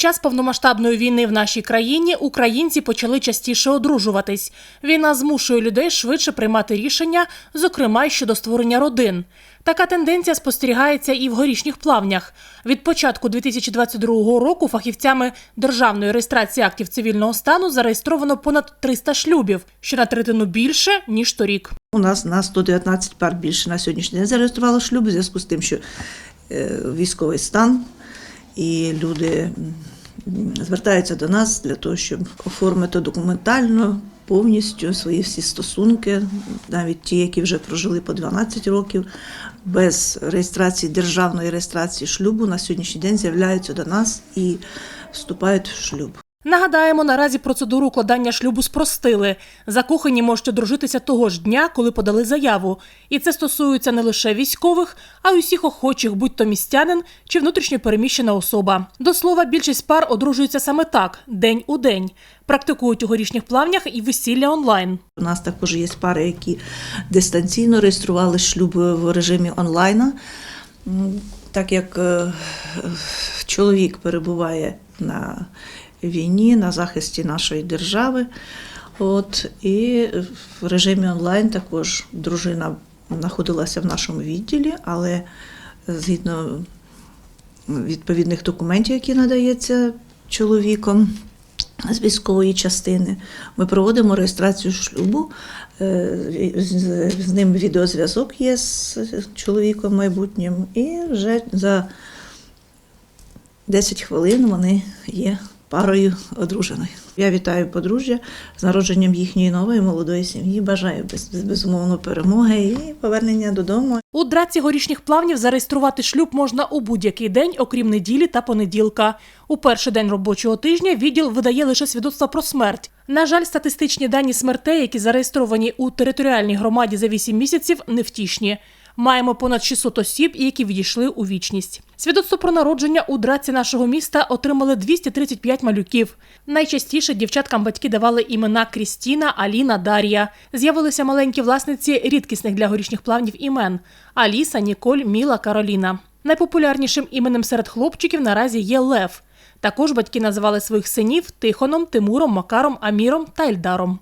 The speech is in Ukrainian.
Час повномасштабної війни в нашій країні українці почали частіше одружуватись. Війна змушує людей швидше приймати рішення, зокрема й щодо створення родин. Така тенденція спостерігається і в горішніх плавнях. Від початку 2022 року фахівцями державної реєстрації актів цивільного стану зареєстровано понад 300 шлюбів, що на третину більше ніж торік. У нас на 119 пар більше на сьогоднішній день зареєструвало шлюб у зв'язку з тим, що е, військовий стан і люди звертаються до нас для того, щоб оформити документально повністю свої всі стосунки, навіть ті, які вже прожили по 12 років, без реєстрації державної реєстрації шлюбу на сьогоднішній день з'являються до нас і вступають в шлюб. Нагадаємо, наразі процедуру укладання шлюбу спростили. Закохані можуть одружитися того ж дня, коли подали заяву. І це стосується не лише військових, а й усіх охочих, будь то містянин чи внутрішньопереміщена особа. До слова, більшість пар одружуються саме так, день у день. Практикують у горішніх плавнях і весілля онлайн. У нас також є пари, які дистанційно реєстрували шлюб в режимі онлайна. Так як е, чоловік перебуває на війні, на захисті нашої держави. От, і в режимі онлайн також дружина знаходилася в нашому відділі, але згідно відповідних документів, які надається чоловіком з військової частини, ми проводимо реєстрацію шлюбу. Е, З ним відеозв'язок є з чоловіком майбутнім, і вже за 10 хвилин вони є парою одруженою. Я вітаю подружжя з народженням їхньої нової молодої сім'ї. Бажаю без, безумовно перемоги і повернення додому. У драці горішніх плавнів зареєструвати шлюб можна у будь-який день, окрім неділі та понеділка. У перший день робочого тижня відділ видає лише свідоцтва про смерть. На жаль, статистичні дані смертей, які зареєстровані у територіальній громаді за 8 місяців, невтішні. Маємо понад 600 осіб, які відійшли у вічність. Свідоцтво про народження у драці нашого міста отримали 235 малюків. Найчастіше дівчаткам батьки давали імена Крістіна, Аліна, Дар'я. З'явилися маленькі власниці рідкісних для горішніх плавнів імен: Аліса, Ніколь, Міла, Кароліна. Найпопулярнішим іменем серед хлопчиків наразі є Лев. Також батьки називали своїх синів Тихоном, Тимуром, Макаром, Аміром та Ельдаром.